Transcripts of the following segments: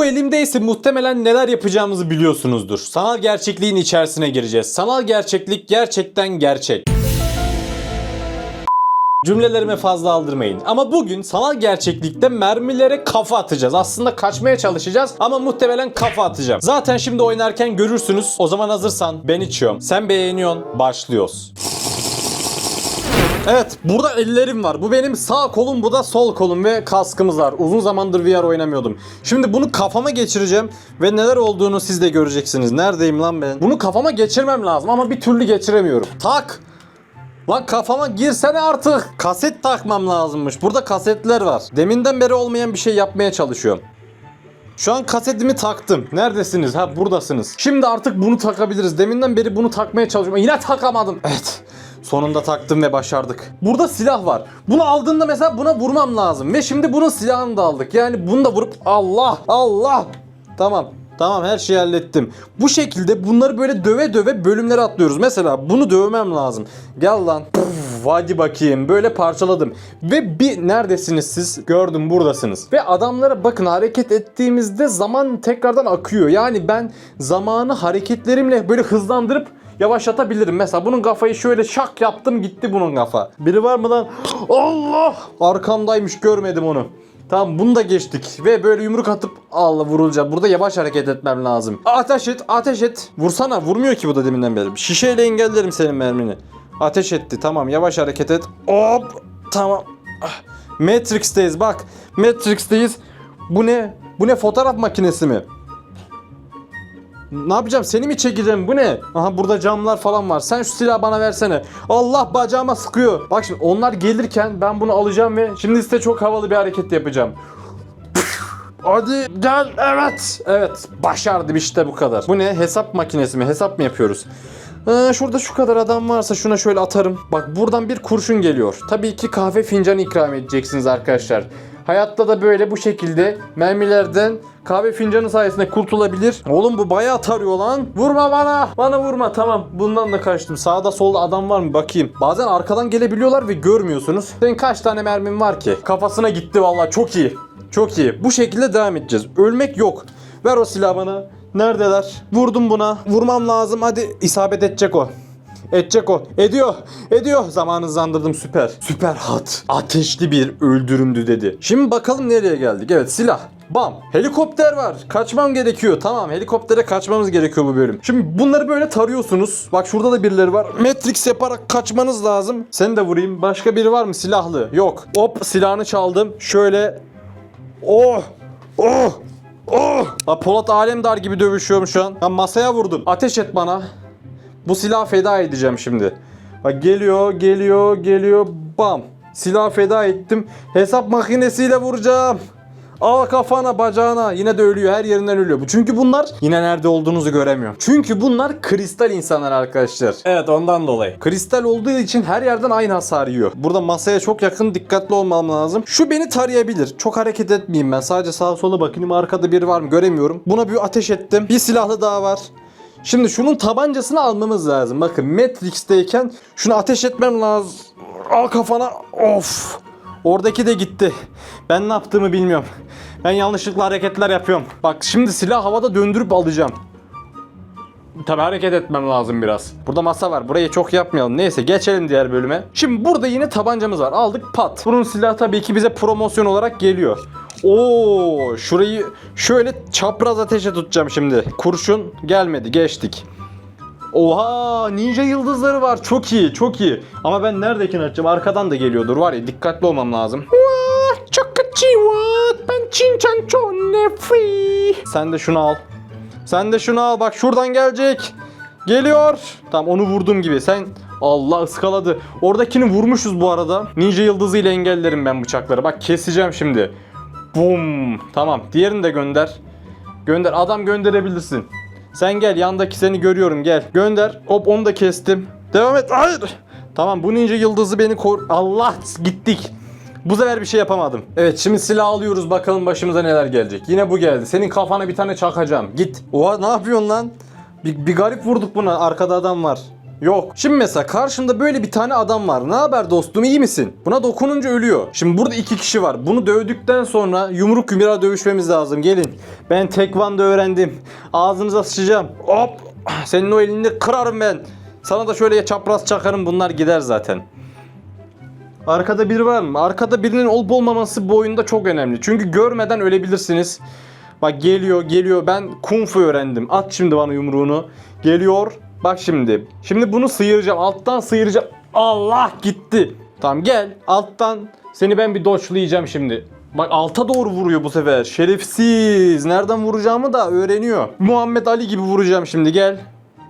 Bu elimdeyse muhtemelen neler yapacağımızı biliyorsunuzdur. Sanal gerçekliğin içerisine gireceğiz. Sanal gerçeklik gerçekten gerçek. Cümlelerime fazla aldırmayın. Ama bugün sanal gerçeklikte mermilere kafa atacağız. Aslında kaçmaya çalışacağız ama muhtemelen kafa atacağım. Zaten şimdi oynarken görürsünüz. O zaman hazırsan ben içiyorum. Sen beğeniyorsun. Başlıyoruz. Evet burada ellerim var. Bu benim sağ kolum bu da sol kolum ve kaskımız var. Uzun zamandır VR oynamıyordum. Şimdi bunu kafama geçireceğim ve neler olduğunu siz de göreceksiniz. Neredeyim lan ben? Bunu kafama geçirmem lazım ama bir türlü geçiremiyorum. Tak! Lan kafama girsene artık. Kaset takmam lazımmış. Burada kasetler var. Deminden beri olmayan bir şey yapmaya çalışıyorum. Şu an kasetimi taktım. Neredesiniz? Ha buradasınız. Şimdi artık bunu takabiliriz. Deminden beri bunu takmaya çalışıyorum. Yine takamadım. Evet. Sonunda taktım ve başardık. Burada silah var. Bunu aldığında mesela buna vurmam lazım. Ve şimdi bunun silahını da aldık. Yani bunu da vurup Allah Allah. Tamam. Tamam her şeyi hallettim. Bu şekilde bunları böyle döve döve bölümlere atlıyoruz. Mesela bunu dövmem lazım. Gel lan. Puf, bakayım. Böyle parçaladım. Ve bir neredesiniz siz? Gördüm buradasınız. Ve adamlara bakın hareket ettiğimizde zaman tekrardan akıyor. Yani ben zamanı hareketlerimle böyle hızlandırıp yavaşlatabilirim. Mesela bunun kafayı şöyle şak yaptım gitti bunun kafa. Biri var mı lan? Allah! Arkamdaymış görmedim onu. Tamam bunu da geçtik ve böyle yumruk atıp Allah vurulacak. Burada yavaş hareket etmem lazım. Ateş et, ateş et. Vursana. Vurmuyor ki bu da deminden beri. Şişeyle engellerim senin mermini. Ateş etti. Tamam yavaş hareket et. Hop. Tamam. Ah. Matrix'teyiz bak. Matrix'teyiz. Bu ne? Bu ne fotoğraf makinesi mi? Ne yapacağım? Seni mi çekeceğim? Bu ne? Aha burada camlar falan var. Sen şu silahı bana versene. Allah bacağıma sıkıyor. Bak şimdi onlar gelirken ben bunu alacağım ve şimdi size çok havalı bir hareket yapacağım. Hadi gel evet. Evet başardım işte bu kadar. Bu ne hesap makinesi mi hesap mı yapıyoruz? Ee, şurada şu kadar adam varsa şuna şöyle atarım. Bak buradan bir kurşun geliyor. Tabii ki kahve fincanı ikram edeceksiniz arkadaşlar. Hayatta da böyle bu şekilde mermilerden kahve fincanı sayesinde kurtulabilir. Oğlum bu bayağı tarıyor lan. Vurma bana. Bana vurma tamam. Bundan da kaçtım. Sağda solda adam var mı bakayım. Bazen arkadan gelebiliyorlar ve görmüyorsunuz. Senin kaç tane mermin var ki? Kafasına gitti vallahi çok iyi. Çok iyi. Bu şekilde devam edeceğiz. Ölmek yok. Ver o silahı bana. Neredeler? Vurdum buna. Vurmam lazım. Hadi isabet edecek o. Edecek o. Ediyor. Ediyor. Zamanı hızlandırdım. Süper. Süper hat. Ateşli bir öldürümdü dedi. Şimdi bakalım nereye geldik. Evet silah. Bam. Helikopter var. Kaçmam gerekiyor. Tamam helikoptere kaçmamız gerekiyor bu bölüm. Şimdi bunları böyle tarıyorsunuz. Bak şurada da birileri var. Matrix yaparak kaçmanız lazım. Seni de vurayım. Başka biri var mı silahlı? Yok. Hop silahını çaldım. Şöyle. Oh. Oh. Oh. Ha, Polat Alemdar gibi dövüşüyorum şu an. Ha, masaya vurdum. Ateş et bana. Bu silahı feda edeceğim şimdi. Bak geliyor, geliyor, geliyor. Bam. Silah feda ettim. Hesap makinesiyle vuracağım. Al kafana, bacağına. Yine de ölüyor. Her yerinden ölüyor. Bu Çünkü bunlar yine nerede olduğunuzu göremiyor. Çünkü bunlar kristal insanlar arkadaşlar. Evet ondan dolayı. Kristal olduğu için her yerden aynı hasar yiyor. Burada masaya çok yakın dikkatli olmam lazım. Şu beni tarayabilir. Çok hareket etmeyeyim ben. Sadece sağa sola bakayım. Arkada biri var mı göremiyorum. Buna bir ateş ettim. Bir silahlı daha var. Şimdi şunun tabancasını almamız lazım. Bakın Matrix'teyken şunu ateş etmem lazım. Al kafana. Of. Oradaki de gitti. Ben ne yaptığımı bilmiyorum. Ben yanlışlıkla hareketler yapıyorum. Bak şimdi silah havada döndürüp alacağım. Tabi hareket etmem lazım biraz. Burada masa var. Burayı çok yapmayalım. Neyse geçelim diğer bölüme. Şimdi burada yine tabancamız var. Aldık pat. Bunun silahı tabii ki bize promosyon olarak geliyor. Oo, şurayı şöyle çapraz ateşe tutacağım şimdi. Kurşun gelmedi. Geçtik. Oha ninja yıldızları var. Çok iyi çok iyi. Ama ben neredekini açacağım? Arkadan da geliyordur var ya dikkatli olmam lazım. Çok Ben Çinçan free. Sen de şunu al. Sen de şunu al bak şuradan gelecek. Geliyor. Tamam onu vurdum gibi. Sen Allah ıskaladı. Oradakini vurmuşuz bu arada. Ninja yıldızı ile engellerim ben bıçakları. Bak keseceğim şimdi. Bum. Tamam. Diğerini de gönder. Gönder. Adam gönderebilirsin. Sen gel. Yandaki seni görüyorum. Gel. Gönder. Hop onu da kestim. Devam et. Hayır. Tamam bu ninja yıldızı beni kor... Allah gittik. Bu sefer bir şey yapamadım. Evet şimdi silah alıyoruz bakalım başımıza neler gelecek. Yine bu geldi. Senin kafana bir tane çakacağım. Git. Oha ne yapıyorsun lan? Bir, bir garip vurduk buna. Arkada adam var. Yok. Şimdi mesela karşımda böyle bir tane adam var. Ne haber dostum iyi misin? Buna dokununca ölüyor. Şimdi burada iki kişi var. Bunu dövdükten sonra yumruk yumruğa dövüşmemiz lazım. Gelin. Ben tekvando öğrendim. Ağzınıza sıçacağım. Hop. Senin o elini kırarım ben. Sana da şöyle çapraz çakarım bunlar gider zaten. Arkada biri var mı? Arkada birinin olup olmaması bu oyunda çok önemli. Çünkü görmeden ölebilirsiniz. Bak geliyor geliyor ben kung fu öğrendim. At şimdi bana yumruğunu. Geliyor. Bak şimdi. Şimdi bunu sıyıracağım. Alttan sıyıracağım. Allah gitti. Tamam gel. Alttan seni ben bir doçlayacağım şimdi. Bak alta doğru vuruyor bu sefer. Şerefsiz. Nereden vuracağımı da öğreniyor. Muhammed Ali gibi vuracağım şimdi gel.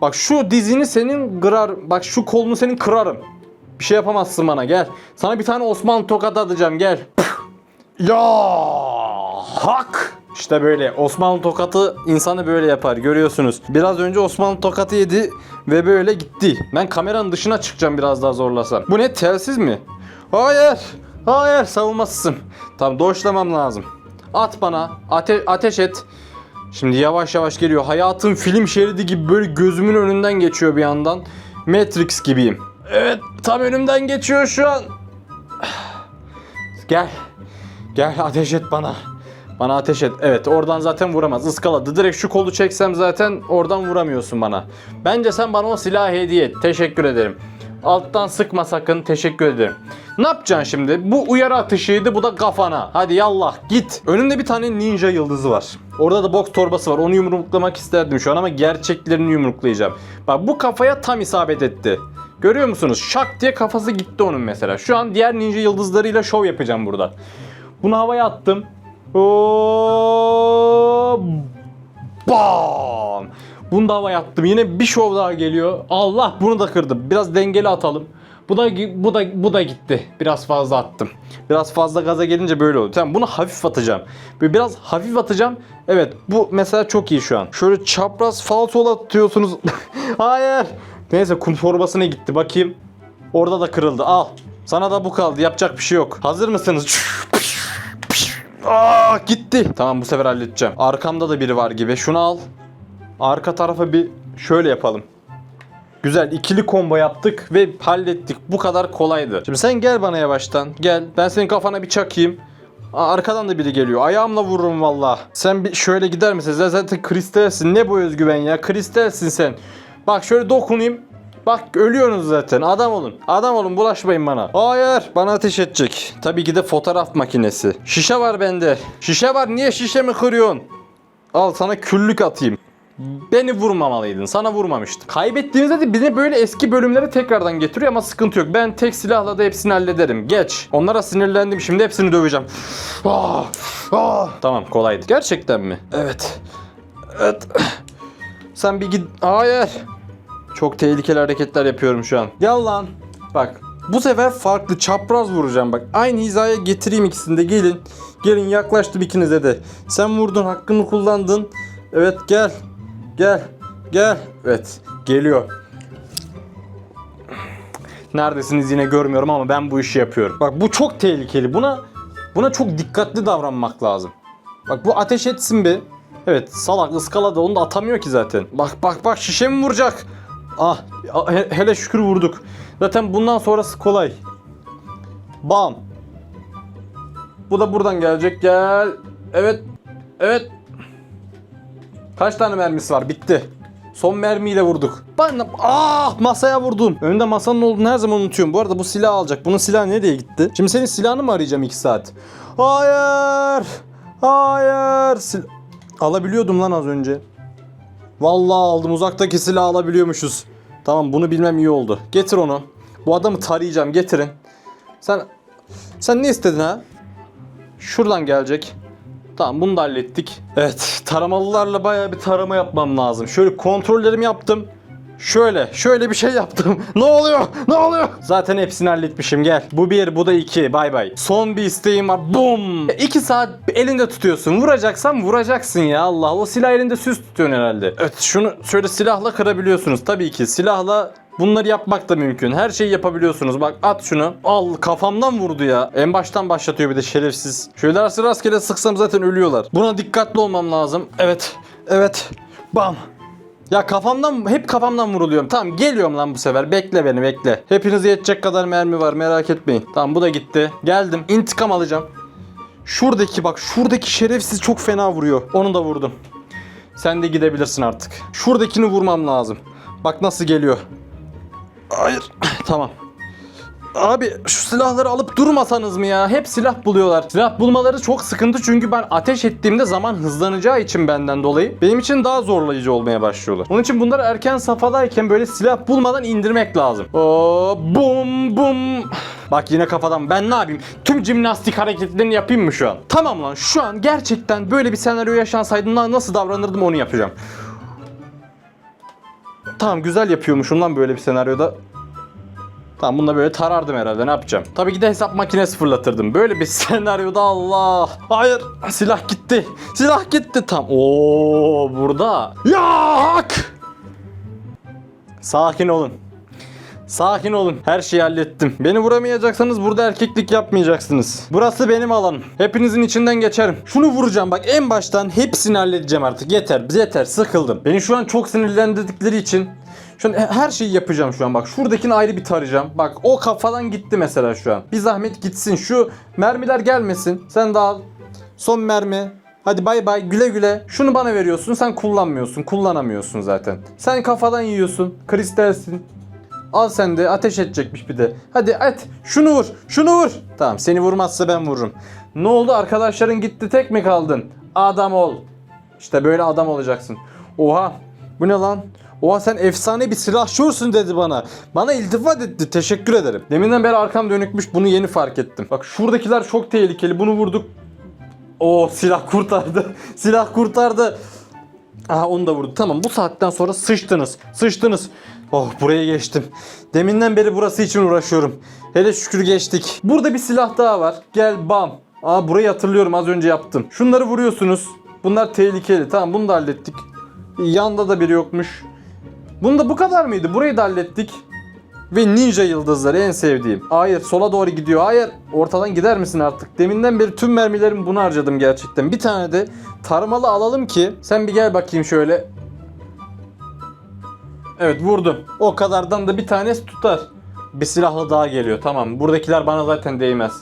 Bak şu dizini senin kırar. Bak şu kolunu senin kırarım. Bir şey yapamazsın bana gel. Sana bir tane Osman tokat atacağım gel. Ya. İşte böyle Osmanlı tokatı insanı böyle yapar görüyorsunuz. Biraz önce Osmanlı tokatı yedi ve böyle gitti. Ben kameranın dışına çıkacağım biraz daha zorlasam. Bu ne telsiz mi? Hayır. Hayır savunmasızım. Tamam doşlamam lazım. At bana. Ate ateş et. Şimdi yavaş yavaş geliyor. Hayatın film şeridi gibi böyle gözümün önünden geçiyor bir yandan. Matrix gibiyim. Evet tam önümden geçiyor şu an. Gel. Gel ateş et bana. Bana ateş et. Evet oradan zaten vuramaz. Iskaladı. Direkt şu kolu çeksem zaten oradan vuramıyorsun bana. Bence sen bana o silahı hediye et. Teşekkür ederim. Alttan sıkma sakın. Teşekkür ederim. Ne yapacaksın şimdi? Bu uyarı atışıydı. Bu da kafana. Hadi yallah git. Önümde bir tane ninja yıldızı var. Orada da boks torbası var. Onu yumruklamak isterdim şu an ama gerçeklerini yumruklayacağım. Bak bu kafaya tam isabet etti. Görüyor musunuz? Şak diye kafası gitti onun mesela. Şu an diğer ninja yıldızlarıyla şov yapacağım burada. Bunu havaya attım. Hop. Bam. Bunu da havaya attım. Yine bir şov daha geliyor. Allah bunu da kırdım. Biraz dengeli atalım. Bu da bu da bu da gitti. Biraz fazla attım. Biraz fazla gaza gelince böyle oldu. Tamam bunu hafif atacağım. Böyle biraz hafif atacağım. Evet bu mesela çok iyi şu an. Şöyle çapraz falsol atıyorsunuz. Hayır. Neyse kum torbasına gitti. Bakayım. Orada da kırıldı. Al. Sana da bu kaldı. Yapacak bir şey yok. Hazır mısınız? Aa gitti. Tamam bu sefer halledeceğim. Arkamda da biri var gibi. Şunu al. Arka tarafa bir şöyle yapalım. Güzel ikili combo yaptık ve hallettik. Bu kadar kolaydı. Şimdi sen gel bana yavaştan. Gel. Ben senin kafana bir çakayım. Aa, arkadan da biri geliyor. Ayağımla vururum valla. Sen bir şöyle gider misin? Sen zaten kristalsin. Ne bu özgüven ya? Kristalsin sen. Bak şöyle dokunayım. Bak ölüyorsunuz zaten. Adam olun. Adam olun bulaşmayın bana. Hayır. Bana ateş edecek. Tabii ki de fotoğraf makinesi. Şişe var bende. Şişe var. Niye şişemi kırıyorsun? Al sana küllük atayım. Beni vurmamalıydın. Sana vurmamıştım. Kaybettiğimizde de bize böyle eski bölümleri tekrardan getiriyor ama sıkıntı yok. Ben tek silahla da hepsini hallederim. Geç. Onlara sinirlendim. Şimdi hepsini döveceğim. Ah, ah. Tamam kolaydı. Gerçekten mi? Evet. Evet. Sen bir git. Hayır. Çok tehlikeli hareketler yapıyorum şu an. Gel lan. Bak. Bu sefer farklı çapraz vuracağım bak. Aynı hizaya getireyim ikisini de gelin. Gelin yaklaştım ikinize de. Sen vurdun hakkını kullandın. Evet gel. Gel. Gel. Evet. Geliyor. Neredesiniz yine görmüyorum ama ben bu işi yapıyorum. Bak bu çok tehlikeli. Buna buna çok dikkatli davranmak lazım. Bak bu ateş etsin bir. Evet salak ıskaladı onu da atamıyor ki zaten. Bak bak bak şişe mi vuracak? Ah he- hele şükür vurduk. Zaten bundan sonrası kolay. Bam. Bu da buradan gelecek. Gel. Evet. Evet. Kaç tane mermisi var? Bitti. Son mermiyle vurduk. Ben ah masaya vurdum. Önünde masanın olduğunu her zaman unutuyorum. Bu arada bu silah alacak. Bunun silahı nereye gitti? Şimdi senin silahını mı arayacağım 2 saat? Hayır. Hayır. Sil- Alabiliyordum lan az önce. Vallahi aldım. Uzaktaki silahı alabiliyormuşuz. Tamam bunu bilmem iyi oldu. Getir onu. Bu adamı tarayacağım. Getirin. Sen sen ne istedin ha? Şuradan gelecek. Tamam bunu da hallettik. Evet taramalılarla bayağı bir tarama yapmam lazım. Şöyle kontrollerimi yaptım. Şöyle, şöyle bir şey yaptım. ne oluyor? Ne oluyor? Zaten hepsini halletmişim gel. Bu bir, bu da iki. Bay bay. Son bir isteğim var. Bum. İki saat elinde tutuyorsun. Vuracaksan vuracaksın ya Allah. O silah elinde süs tutuyorsun herhalde. Evet şunu şöyle silahla kırabiliyorsunuz. Tabii ki silahla Bunları yapmak da mümkün. Her şeyi yapabiliyorsunuz. Bak at şunu. Al kafamdan vurdu ya. En baştan başlatıyor bir de şerefsiz. Şöyle rastgele sıksam zaten ölüyorlar. Buna dikkatli olmam lazım. Evet. Evet. Bam. Ya kafamdan hep kafamdan vuruluyorum. Tamam geliyorum lan bu sefer. Bekle beni bekle. Hepinize yetecek kadar mermi var merak etmeyin. Tamam bu da gitti. Geldim. İntikam alacağım. Şuradaki bak şuradaki şerefsiz çok fena vuruyor. Onu da vurdum. Sen de gidebilirsin artık. Şuradakini vurmam lazım. Bak nasıl geliyor. Hayır. tamam. Abi şu silahları alıp durmasanız mı ya? Hep silah buluyorlar. Silah bulmaları çok sıkıntı çünkü ben ateş ettiğimde zaman hızlanacağı için benden dolayı benim için daha zorlayıcı olmaya başlıyorlar. Onun için bunları erken safhadayken böyle silah bulmadan indirmek lazım. Oo, bum bum. Bak yine kafadan ben ne yapayım? Tüm jimnastik hareketlerini yapayım mı şu an? Tamam lan şu an gerçekten böyle bir senaryo yaşansaydım na- nasıl davranırdım onu yapacağım. Tamam güzel yapıyormuşum lan böyle bir senaryoda. Tamam bununla böyle tarardım herhalde ne yapacağım? Tabii ki de hesap makinesi fırlatırdım. Böyle bir senaryoda Allah. Hayır silah gitti. Silah gitti tam. Oo burada. Yak! Sakin olun. Sakin olun. Her şeyi hallettim. Beni vuramayacaksanız burada erkeklik yapmayacaksınız. Burası benim alanım. Hepinizin içinden geçerim. Şunu vuracağım bak en baştan hepsini halledeceğim artık. Yeter yeter sıkıldım. Beni şu an çok sinirlendirdikleri için şu an her şeyi yapacağım şu an bak. Şuradakini ayrı bir tarayacağım. Bak o kafadan gitti mesela şu an. Bir zahmet gitsin. Şu mermiler gelmesin. Sen de al. Son mermi. Hadi bay bay güle güle. Şunu bana veriyorsun sen kullanmıyorsun. Kullanamıyorsun zaten. Sen kafadan yiyorsun. Kristalsin. Al sen de ateş edecekmiş bir de. Hadi et. Şunu vur. Şunu vur. Tamam seni vurmazsa ben vururum. Ne oldu arkadaşların gitti tek mi kaldın? Adam ol. İşte böyle adam olacaksın. Oha. Bu ne lan? Oha sen efsane bir silahşörsün dedi bana. Bana iltifat etti. Teşekkür ederim. Deminden beri arkam dönükmüş. Bunu yeni fark ettim. Bak şuradakiler çok tehlikeli. Bunu vurduk. O silah kurtardı. silah kurtardı. Aha onu da vurdu. Tamam bu saatten sonra sıçtınız. Sıçtınız. Oh buraya geçtim. Deminden beri burası için uğraşıyorum. Hele şükür geçtik. Burada bir silah daha var. Gel bam. Aa burayı hatırlıyorum az önce yaptım. Şunları vuruyorsunuz. Bunlar tehlikeli. Tamam bunu da hallettik. Yanda da biri yokmuş. Bunu da bu kadar mıydı? Burayı da hallettik. Ve ninja yıldızları en sevdiğim. Hayır sola doğru gidiyor. Hayır ortadan gider misin artık? Deminden beri tüm mermilerimi bunu harcadım gerçekten. Bir tane de tarmalı alalım ki sen bir gel bakayım şöyle. Evet vurdum. O kadardan da bir tanesi tutar. Bir silahlı daha geliyor. Tamam buradakiler bana zaten değmez.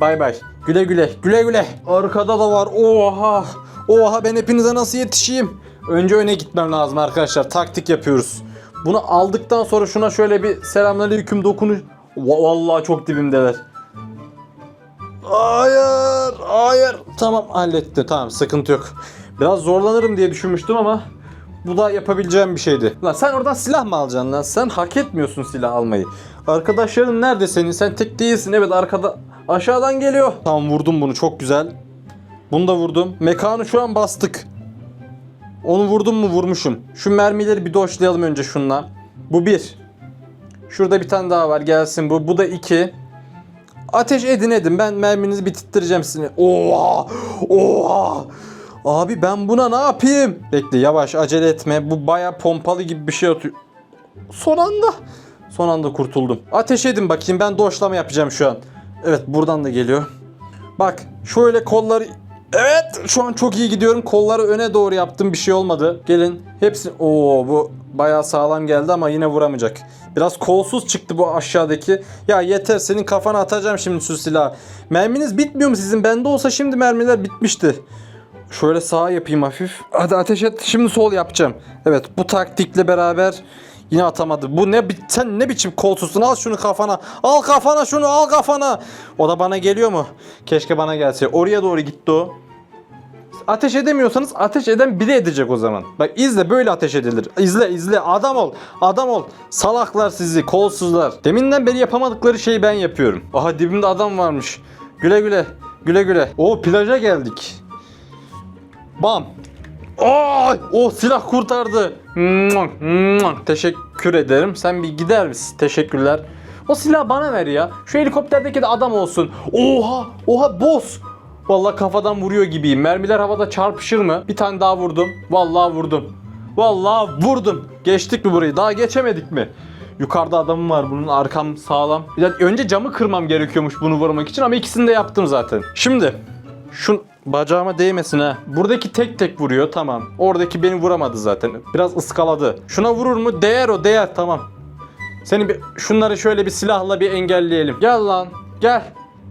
Bay bay. Güle güle. Güle güle. Arkada da var. Oha. Oha ben hepinize nasıl yetişeyim? Önce öne gitmem lazım arkadaşlar. Taktik yapıyoruz. Bunu aldıktan sonra şuna şöyle bir selamünaleyküm dokunuş. Va- Vallahi çok dibimdeler. Hayır, hayır. Tamam halletti. Tamam sıkıntı yok. Biraz zorlanırım diye düşünmüştüm ama bu da yapabileceğim bir şeydi. Lan sen oradan silah mı alacaksın lan? Sen hak etmiyorsun silah almayı. Arkadaşların nerede senin? Sen tek değilsin. Evet arkada aşağıdan geliyor. Tamam vurdum bunu çok güzel. Bunu da vurdum. Mekanı şu an bastık. Onu vurdum mu vurmuşum. Şu mermileri bir doşlayalım önce şunla. Bu bir. Şurada bir tane daha var gelsin bu. Bu da iki. Ateş edin edin. Ben merminizi bitirttireceğim sizi. Oha! Oha! Abi ben buna ne yapayım? Bekle yavaş acele etme. Bu baya pompalı gibi bir şey atıyor. Son anda. Son anda kurtuldum. Ateş edin bakayım ben doşlama yapacağım şu an. Evet buradan da geliyor. Bak şöyle kolları Evet şu an çok iyi gidiyorum. Kolları öne doğru yaptım bir şey olmadı. Gelin hepsi Oo bu bayağı sağlam geldi ama yine vuramayacak. Biraz kolsuz çıktı bu aşağıdaki. Ya yeter senin kafana atacağım şimdi şu silahı. Merminiz bitmiyor mu sizin? Bende olsa şimdi mermiler bitmişti. Şöyle sağ yapayım hafif. Hadi ateş et. Şimdi sol yapacağım. Evet bu taktikle beraber yine atamadı. Bu ne sen ne biçim kolsuzsun? Al şunu kafana. Al kafana şunu al kafana. O da bana geliyor mu? Keşke bana gelse. Oraya doğru gitti o. Ateş edemiyorsanız ateş eden biri edecek o zaman. Bak izle böyle ateş edilir. İzle izle adam ol. Adam ol. Salaklar sizi kolsuzlar. Deminden beri yapamadıkları şeyi ben yapıyorum. Aha dibimde adam varmış. Güle güle. Güle güle. O plaja geldik. Bam. Ay! O silah kurtardı. Teşekkür ederim. Sen bir gider misin? Teşekkürler. O silahı bana ver ya. Şu helikopterdeki de adam olsun. Oha! Oha boss! Vallahi kafadan vuruyor gibiyim. Mermiler havada çarpışır mı? Bir tane daha vurdum. Vallahi vurdum. Vallahi vurdum. Geçtik mi burayı? Daha geçemedik mi? Yukarıda adamım var bunun arkam sağlam. Önce camı kırmam gerekiyormuş bunu vurmak için ama ikisini de yaptım zaten. Şimdi şun Bacağıma değmesin ha. Buradaki tek tek vuruyor tamam. Oradaki beni vuramadı zaten. Biraz ıskaladı. Şuna vurur mu? Değer o değer tamam. Seni bir şunları şöyle bir silahla bir engelleyelim. Gel lan. Gel.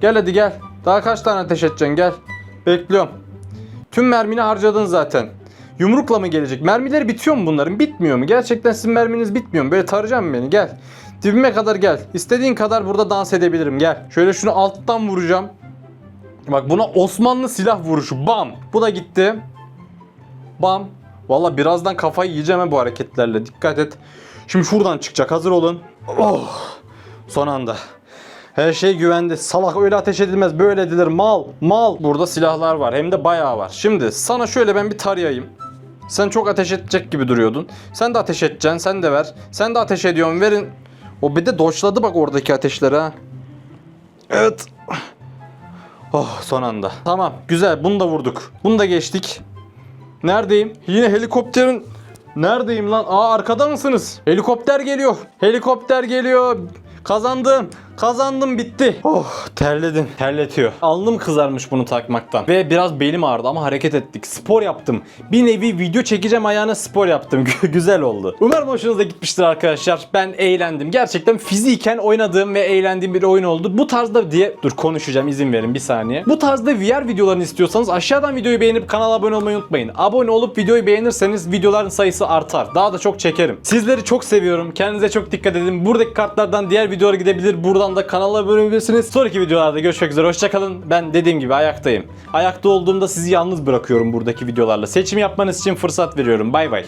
Gel hadi gel. Daha kaç tane ateş edeceksin gel. Bekliyorum. Tüm mermini harcadın zaten. Yumrukla mı gelecek? Mermileri bitiyor mu bunların? Bitmiyor mu? Gerçekten sizin merminiz bitmiyor mu? Böyle tarayacağım beni gel. Dibime kadar gel. İstediğin kadar burada dans edebilirim gel. Şöyle şunu alttan vuracağım. Bak buna Osmanlı silah vuruşu. Bam. Bu da gitti. Bam. Valla birazdan kafayı yiyeceğim bu hareketlerle. Dikkat et. Şimdi şuradan çıkacak. Hazır olun. Oh. Son anda. Her şey güvende. Salak öyle ateş edilmez. Böyle edilir. Mal. Mal. Burada silahlar var. Hem de bayağı var. Şimdi sana şöyle ben bir tarayayım. Sen çok ateş edecek gibi duruyordun. Sen de ateş edeceksin. Sen de ver. Sen de ateş ediyorsun. Verin. O bir de doçladı bak oradaki ateşleri ha. Evet. Oh son anda. Tamam güzel bunu da vurduk. Bunu da geçtik. Neredeyim? Yine helikopterin... Neredeyim lan? Aa arkada mısınız? Helikopter geliyor. Helikopter geliyor. Kazandım. Kazandım bitti. Oh terledim. Terletiyor. Alnım kızarmış bunu takmaktan. Ve biraz belim ağrıdı ama hareket ettik. Spor yaptım. Bir nevi video çekeceğim ayağına spor yaptım. Güzel oldu. Umarım hoşunuza gitmiştir arkadaşlar. Ben eğlendim. Gerçekten fiziken oynadığım ve eğlendiğim bir oyun oldu. Bu tarzda diye... Dur konuşacağım izin verin bir saniye. Bu tarzda VR videolarını istiyorsanız aşağıdan videoyu beğenip kanala abone olmayı unutmayın. Abone olup videoyu beğenirseniz videoların sayısı artar. Daha da çok çekerim. Sizleri çok seviyorum. Kendinize çok dikkat edin. Buradaki kartlardan diğer videolara gidebilir. Buradan da kanala abone olabilirsiniz. Sonraki videolarda görüşmek üzere. Hoşçakalın. Ben dediğim gibi ayaktayım. Ayakta olduğumda sizi yalnız bırakıyorum buradaki videolarla. Seçim yapmanız için fırsat veriyorum. Bay bay.